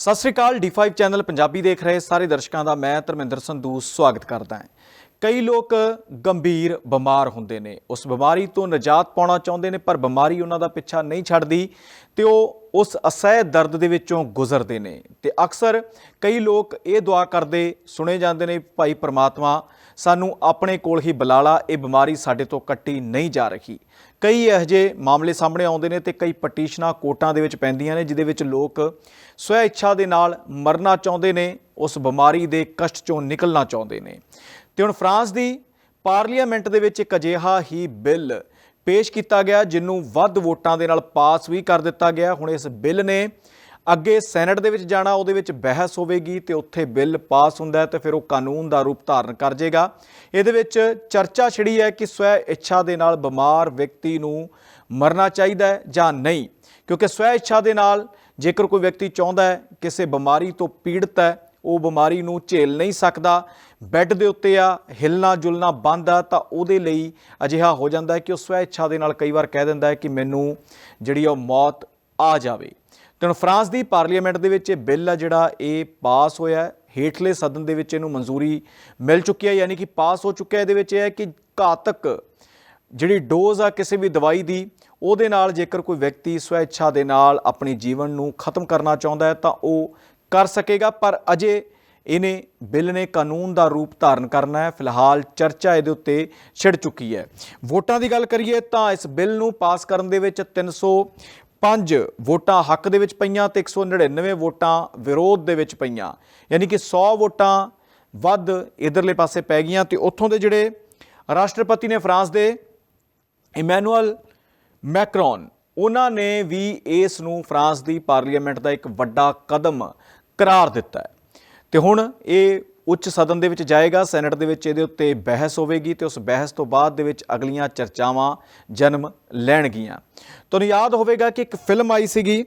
ਸਤਿ ਸ੍ਰੀ ਅਕਾਲ D5 channel Punjabi ਦੇਖ ਰਹੇ ਸਾਰੇ ਦਰਸ਼ਕਾਂ ਦਾ, ਮੈਂ ਧਰਮਿੰਦਰ ਸੰਧੂ ਸਵਾਗਤ ਕਰਦਾ ਹਾਂ। ਕਈ ਲੋਕ ਗੰਭੀਰ ਬਿਮਾਰ ਹੁੰਦੇ ਨੇ। ਉਸ ਬਿਮਾਰੀ ਤੋਂ ਨਿਜਾਤ ਪਾਉਣਾ ਚਾਹੁੰਦੇ ਨੇ, ਪਰ ਬਿਮਾਰੀ ਉਹਨਾਂ ਦਾ ਪਿੱਛਾ ਨਹੀਂ ਛੱਡਦੀ ਤੇ ਉਹ ਉਸ ਅਸਹਿ ਦਰਦ ਦੇ ਵਿੱਚੋਂ ਗੁਜ਼ਰਦੇ ਨੇ। ਤੇ ਅਕਸਰ ਕਈ ਲੋਕ ਇਹ ਦੁਆ ਕਰਦੇ, ਸੁਣੇ ਜਾਂਦੇ ਨੇ, ਭਾਈ ਪ੍ਰਮਾਤਮਾ, ਸਾਨੂੰ ਆਪਣੇ ਕੋਲ ਹੀ ਬੁਲਾ ਲਾ, ਇਹ ਬਿਮਾਰੀ ਸਾਡੇ ਤੋਂ ਕੱਟੀ ਨਹੀਂ ਜਾ ਰਹੀ। ਕਈ ਇਹੋ ਜਿਹੇ ਮਾਮਲੇ ਸਾਹਮਣੇ ਆਉਂਦੇ ਨੇ ਤੇ ਕਈ ਪਟੀਸ਼ਨਾਂ ਕੋਰਟਾਂ ਦੇ ਵਿੱਚ ਪੈਂਦੀਆਂ ਨੇ, ਜਿਹਦੇ ਵਿੱਚ ਲੋਕ ਸਵੈ ਇੱਛਾ ਦੇ ਨਾਲ ਮਰਨਾ ਚਾਹੁੰਦੇ ਨੇ, ਉਸ ਬਿਮਾਰੀ ਦੇ ਕਸ਼ਟ ਚੋਂ ਨਿਕਲਣਾ ਚਾਹੁੰਦੇ ਨੇ। ਤੇ ਹੁਣ ਫਰਾਂਸ ਦੀ ਪਾਰਲੀਮੈਂਟ ਦੇ ਵਿੱਚ ਇੱਕ ਅਜਿਹਾ ਹੀ ਬਿੱਲ ਪੇਸ਼ ਕੀਤਾ ਗਿਆ, ਜਿਹਨੂੰ ਵੱਧ ਵੋਟਾਂ ਦੇ ਨਾਲ ਪਾਸ ਵੀ ਕਰ ਦਿੱਤਾ ਗਿਆ। ਹੁਣ ਇਸ ਬਿੱਲ ਨੇ ਅੱਗੇ ਸੈਨੇਟ ਦੇ ਵਿੱਚ ਜਾਣਾ, ਉਹਦੇ ਵਿੱਚ ਬਹਿਸ ਹੋਵੇਗੀ ਤੇ ਉੱਥੇ ਬਿੱਲ ਪਾਸ ਹੁੰਦਾ ਹੈ ਤੇ ਫਿਰ ਉਹ ਕਾਨੂੰਨ ਦਾ ਰੂਪ ਧਾਰਨ ਕਰ ਜਾਏਗਾ ਇਹਦੇ ਵਿੱਚ ਚਰਚਾ ਛਿੜੀ ਹੈ ਕਿ ਸਵੈ ਇੱਛਾ ਦੇ ਨਾਲ ਬਿਮਾਰ ਵਿਅਕਤੀ ਨੂੰ ਮਰਨਾ ਚਾਹੀਦਾ ਹੈ ਜਾਂ ਨਹੀਂ, ਕਿਉਂਕਿ ਸਵੈ ਇੱਛਾ ਦੇ ਨਾਲ ਜੇਕਰ ਕੋਈ ਵਿਅਕਤੀ ਚਾਹੁੰਦਾ ਹੈ, ਕਿਸੇ ਬਿਮਾਰੀ ਤੋਂ ਪੀੜਤ ਹੈ, ਉਹ ਬਿਮਾਰੀ ਨੂੰ ਝੇਲ ਨਹੀਂ ਸਕਦਾ, ਬੈੱਡ ਦੇ ਉੱਤੇ ਆ, ਹਿਲਣਾ ਜੁਲਣਾ ਬੰਦ ਆ, ਤਾਂ ਉਹਦੇ ਲਈ ਅਜਿਹਾ ਹੋ ਜਾਂਦਾ ਹੈ ਕਿ ਉਹ ਸਵੈ ਇੱਛਾ ਦੇ ਨਾਲ ਕਈ ਵਾਰ ਕਹਿ ਦਿੰਦਾ ਹੈ ਕਿ ਮੈਨੂੰ ਜਿਹੜੀ ਆ ਉਹ ਮੌਤ ਆ ਜਾਵੇ। ਤੇ ਹੁਣ ਫਰਾਂਸ ਦੀ ਪਾਰਲੀਮੈਂਟ ਦੇ ਵਿੱਚ ਇਹ ਬਿੱਲ ਆ ਜਿਹੜਾ, ਇਹ ਪਾਸ ਹੋਇਆ ਹੇਠਲੇ ਸਦਨ ਦੇ ਵਿੱਚ ਇਹਨੂੰ ਮਨਜ਼ੂਰੀ ਮਿਲ ਚੁੱਕੀ ਹੈ, ਯਾਨੀ ਕਿ ਪਾਸ ਹੋ ਚੁੱਕਿਆ ਇਹਦੇ ਵਿੱਚ ਇਹ ਹੈ ਕਿ ਘਾਤਕ ਜਿਹੜੀ ਡੋਜ਼ ਆ ਕਿਸੇ ਵੀ ਦਵਾਈ ਦੀ, ਉਹਦੇ ਨਾਲ ਜੇਕਰ ਕੋਈ ਵਿਅਕਤੀ ਸਵੈ ਦੇ ਨਾਲ ਆਪਣੇ ਜੀਵਨ ਨੂੰ ਖਤਮ ਕਰਨਾ ਚਾਹੁੰਦਾ ਹੈ, ਤਾਂ ਉਹ ਕਰ ਸਕੇਗਾ। ਪਰ ਅਜੇ ਇਹਨੇ ਬਿੱਲ ਨੇ ਕਾਨੂੰਨ ਦਾ ਰੂਪ ਧਾਰਨ ਕਰਨਾ ਹੈ। ਫਿਲਹਾਲ ਚਰਚਾ ਇਹਦੇ ਉੱਤੇ ਛਿੜ ਚੁੱਕੀ ਹੈ। ਵੋਟਾਂ ਦੀ ਗੱਲ ਕਰੀਏ ਤਾਂ ਇਸ ਬਿੱਲ ਨੂੰ ਪਾਸ ਕਰਨ ਦੇ ਵਿੱਚ 305 ਵੋਟਾਂ ਹੱਕ ਦੇ ਵਿੱਚ ਪਈਆਂ ਤੇ 199 ਵੋਟਾਂ ਵਿਰੋਧ ਦੇ ਵਿੱਚ ਪਈਆਂ। ਯਾਨੀ ਕਿ 100 ਵੋਟਾਂ ਵੱਧ ਇਧਰਲੇ ਪਾਸੇ ਪੈ ਗਈਆਂ ਤੇ ਉੱਥੋਂ ਦੇ ਜਿਹੜੇ ਰਾਸ਼ਟਰਪਤੀ ਨੇ ਫਰਾਂਸ ਦੇ ਇਮੈਨੂਅਲ ਮੈਕਰੋਨ, ਉਹਨਾਂ ਨੇ ਵੀ ਇਸ ਨੂੰ ਫਰਾਂਸ ਦੀ ਪਾਰਲੀਮੈਂਟ ਦਾ ਇੱਕ ਵੱਡਾ ਕਦਮ ਕਰਾਰ ਦਿੱਤਾ ਹੈ। ਤੇ ਹੁਣ ਇਹ ਉੱਚ ਸਦਨ ਦੇ ਵਿੱਚ ਜਾਏਗਾ, ਸੈਨੇਟ ਦੇ ਵਿੱਚ ਇਹਦੇ ਉੱਤੇ ਬਹਿਸ ਹੋਵੇਗੀ ਤੇ ਉਸ ਬਹਿਸ ਤੋਂ ਬਾਅਦ ਦੇ ਵਿੱਚ ਅਗਲੀਆਂ ਚਰਚਾਵਾਂ ਜਨਮ ਲੈਣਗੀਆਂ। ਤੁਹਾਨੂੰ ਯਾਦ ਹੋਵੇਗਾ ਕਿ ਇੱਕ ਫਿਲਮ ਆਈ ਸੀਗੀ।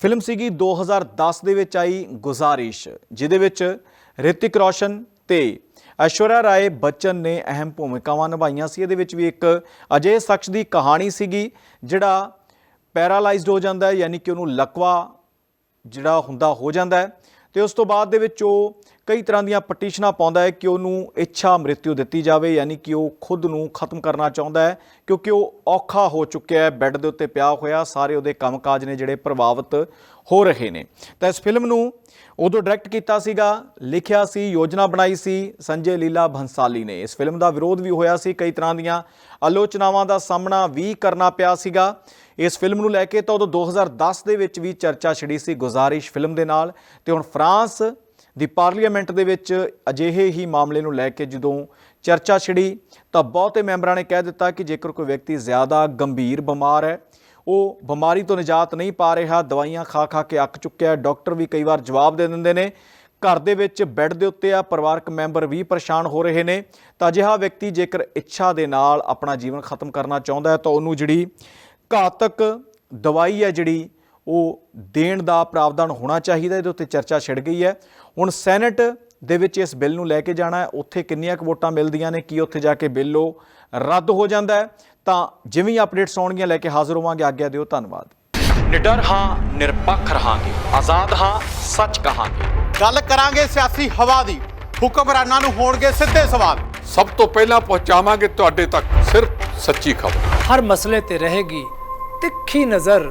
ਫਿਲਮ ਸੀਗੀ 2010 ਦੇ ਵਿੱਚ ਆਈ ਗੁਜ਼ਾਰਿਸ਼, ਜਿਹਦੇ ਵਿੱਚ ਰਿਤਿਕ ਰੋਸ਼ਨ ਤੇ ਐਸ਼ਵਰਿਆ ਰਾਏ ਬੱਚਨ ਨੇ ਅਹਿਮ ਭੂਮਿਕਾਵਾਂ ਨਿਭਾਈਆਂ ਸੀ। ਇਹਦੇ ਵਿੱਚ ਵੀ ਇੱਕ ਅਜੇ ਸ਼ਖਸ ਦੀ ਕਹਾਣੀ ਸੀਗੀ, ਜਿਹੜਾ ਪੈਰਾਲਾਈਜ਼ਡ ਹੋ ਜਾਂਦਾ ਹੈ, ਯਾਨੀ ਕਿ ਉਹਨੂੰ ਲਕਵਾ ਜਿਹੜਾ ਹੁੰਦਾ, ਹੋ ਜਾਂਦਾ ਹੈ। ਤੇ ਉਸ ਤੋਂ ਬਾਅਦ ਦੇ ਵਿੱਚ ਉਹ ਕਈ ਤਰ੍ਹਾਂ ਦੀਆਂ ਪਟੀਸ਼ਨਾਂ ਪਾਉਂਦਾ ਹੈ ਕਿ ਉਹਨੂੰ ਇੱਛਾ ਮ੍ਰਿਤਿੂ ਦਿੱਤੀ ਜਾਵੇ, ਯਾਨੀ ਕਿ ਉਹ ਖੁਦ ਨੂੰ ਖਤਮ ਕਰਨਾ ਚਾਹੁੰਦਾ ਹੈ, ਕਿਉਂਕਿ ਉਹ ਔਖਾ ਹੋ ਚੁੱਕਿਆ ਹੈ, ਬੈੱਡ ਦੇ ਉੱਤੇ ਪਿਆ ਹੋਇਆ, ਸਾਰੇ ਉਹਦੇ ਕੰਮਕਾਜ ਨੇ ਜਿਹੜੇ ਪ੍ਰਭਾਵਿਤ ਹੋ ਰਹੇ ਨੇ। ਤਾਂ ਇਸ ਫਿਲਮ ਨੂੰ ਉਦੋਂ ਡਾਇਰੈਕਟ ਕੀਤਾ ਸੀਗਾ, ਲਿਖਿਆ ਸੀ, ਯੋਜਨਾ ਬਣਾਈ ਸੀ ਸੰਜੇ ਲੀਲਾ ਭੰਸਾਲੀ ਨੇ। ਇਸ ਫਿਲਮ ਦਾ ਵਿਰੋਧ ਵੀ ਹੋਇਆ ਸੀ, ਕਈ ਤਰ੍ਹਾਂ ਦੀਆਂ ਆਲੋਚਨਾਵਾਂ ਦਾ ਸਾਹਮਣਾ ਵੀ ਕਰਨਾ ਪਿਆ ਸੀਗਾ। ਇਸ ਫਿਲਮ ਨੂੰ ਲੈ ਕੇ ਤਾਂ ਉਦੋਂ 2010 ਦੇ ਵਿੱਚ ਵੀ ਚਰਚਾ ਛਿੜੀ ਸੀ ਗੁਜ਼ਾਰਿਸ਼ ਫਿਲਮ ਦੇ ਨਾਲ, ਤੇ ਹੁਣ ਫਰਾਂਸ ਦੀ ਪਾਰਲੀਮੈਂਟ ਦੇ ਵਿੱਚ ਅਜਿਹੇ ਹੀ ਮਾਮਲੇ ਨੂੰ ਲੈ ਕੇ ਜਦੋਂ ਚਰਚਾ ਛਿੜੀ, ਤਾਂ ਬਹੁਤੇ ਮੈਂਬਰਾਂ ਨੇ ਕਹਿ ਦਿੱਤਾ ਕਿ ਜੇਕਰ ਕੋਈ ਵਿਅਕਤੀ ਜ਼ਿਆਦਾ ਗੰਭੀਰ ਬਿਮਾਰ ਹੈ, ਉਹ ਬਿਮਾਰੀ ਤੋਂ ਨਿਜਾਤ ਨਹੀਂ ਪਾ ਰਿਹਾ, ਦਵਾਈਆਂ ਖਾ ਖਾ ਕੇ ਅੱਕ ਚੁੱਕਿਆ ਹੈ, ਡਾਕਟਰ ਵੀ ਕਈ ਵਾਰ ਜਵਾਬ ਦੇ ਦਿੰਦੇ ਨੇ। ਘਰ ਦੇ ਵਿੱਚ ਬੈੱਡ ਦੇ ਉੱਤੇ ਆ, ਪਰਿਵਾਰਕ ਮੈਂਬਰ ਵੀ ਪਰੇਸ਼ਾਨ ਹੋ ਰਹੇ ਨੇ। ਤਾਂ ਅਜਿਹਾ ਵਿਅਕਤੀ ਜੇਕਰ ਇੱਛਾ ਦੇ ਨਾਲ ਆਪਣਾ ਜੀਵਨ ਖਤਮ ਕਰਨਾ ਚਾਹੁੰਦਾ ਹੈ, ਤਾਂ ਉਹਨੂੰ ਜਿਹੜੀ ਘਾਤਕ ਦਵਾਈ ਹੈ ਜਿਹੜੀ ਉਹ ਦੇਣ ਦਾ ਪ੍ਰਾਵਧਾਨ ਹੋਣਾ ਚਾਹੀਦਾ ਇਹਦੇ ਉੱਤੇ ਚਰਚਾ ਛਿੜ ਗਈ ਹੈ। ਹੁਣ ਸੈਨੇਟ ਦੇ ਵਿੱਚ ਇਸ ਬਿੱਲ ਨੂੰ ਲੈ ਕੇ ਜਾਣਾ ਹੈ। ਉੱਥੇ ਕਿੰਨੀਆਂ ਕੁ ਵੋਟਾਂ ਮਿਲਦੀਆਂ ਨੇ ਕੀ ਉੱਥੇ ਜਾ ਕੇ ਬਿੱਲ ਉਹ ਰੱਦ ਹੋ ਜਾਂਦਾ ਹੈ। ਤਾਂ ਜਿਵੇਂ ਹੀ ਅਪਡੇਟਸ ਆਉਣਗੀਆਂ ਲੈ ਕੇ ਹਾਜ਼ਰ ਹੋਵਾਂਗੇ। ਆਗਿਆ ਦਿਓ ਧੰਨਵਾਦ। ਨਿਡਰ ਹਾਂ ਨਿਰਪੱਖ ਰਹਾਂਗੇ। ਆਜ਼ਾਦ ਹਾਂ ਸੱਚ ਕਹਾਂਗੇ। ਗੱਲ ਕਰਾਂਗੇ ਸਿਆਸੀ ਹਵਾ ਦੀ। ਹੁਕਮਰਾਨਾਂ ਨੂੰ ਹੋਣਗੇ ਸਿੱਧੇ ਸਵਾਲ। ਸਭ ਤੋਂ ਪਹਿਲਾਂ ਪਹੁੰਚਾਵਾਂਗੇ ਤੁਹਾਡੇ ਤੱਕ ਸਿਰਫ ਸੱਚੀ ਖਬਰ। ਹਰ ਮਸਲੇ ਤੇ ਰਹੇਗੀ ਤਿੱਖੀ ਨਜ਼ਰ।